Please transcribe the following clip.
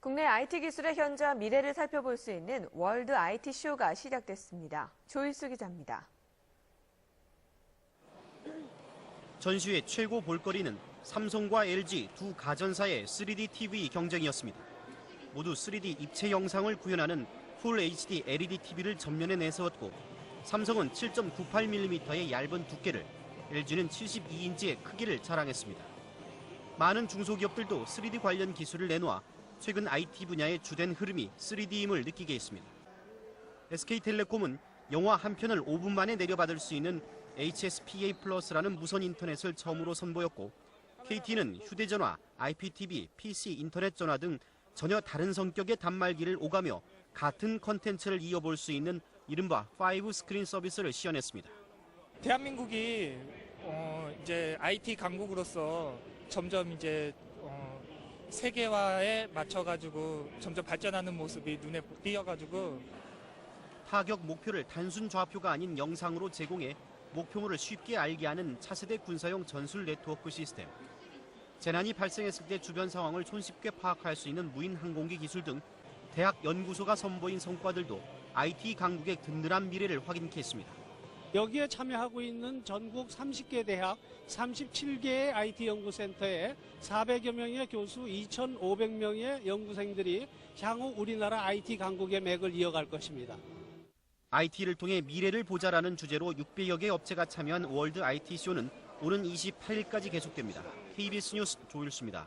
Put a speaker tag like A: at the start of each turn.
A: 국내 IT 기술의 현재와 미래를 살펴볼 수 있는 월드 IT 쇼가 시작됐습니다. 조일수 기자입니다.
B: 전시회 최고 볼거리는 삼성과 LG 두 가전사의 3D TV 경쟁이었습니다. 모두 3D 입체 영상을 구현하는 풀 HD LED TV를 전면에 내세웠고 삼성은 7.98mm의 얇은 두께를, LG는 72인치의 크기를 자랑했습니다. 많은 중소기업들도 3D 관련 기술을 내놓아 최근 IT 분야의 주된 흐름이 3D임을 느끼게 했습니다. SK텔레콤은 영화 한 편을 5분 만에 내려받을 수 있는 HSPA 플러스라는 무선 인터넷을 처음으로 선보였고 KT는 휴대전화, IPTV, PC 인터넷 전화 등 전혀 다른 성격의 단말기를 오가며 같은 컨텐츠를 이어볼 수 있는 이른바 5 스크린 서비스를 시연했습니다.
C: 대한민국이 어, 이제 IT 강국으로서 점점 이제 어, 세계화에 맞춰가지고 점점 발전하는 모습이 눈에 띄어가지고
B: 타격 목표를 단순 좌표가 아닌 영상으로 제공해 목표물을 쉽게 알게 하는 차세대 군사용 전술 네트워크 시스템. 재난이 발생했을 때 주변 상황을 손쉽게 파악할 수 있는 무인 항공기 기술 등 대학 연구소가 선보인 성과들도 IT 강국의 든든한 미래를 확인케 했습니다.
D: 여기에 참여하고 있는 전국 30개 대학 37개의 IT 연구센터에 400여 명의 교수 2,500명의 연구생들이 향후 우리나라 IT 강국의 맥을 이어갈 것입니다.
B: IT를 통해 미래를 보자라는 주제로 600여 개 업체가 참여한 월드 IT 쇼는 오는 28일까지 계속됩니다. KBS 뉴스 조일수입니다.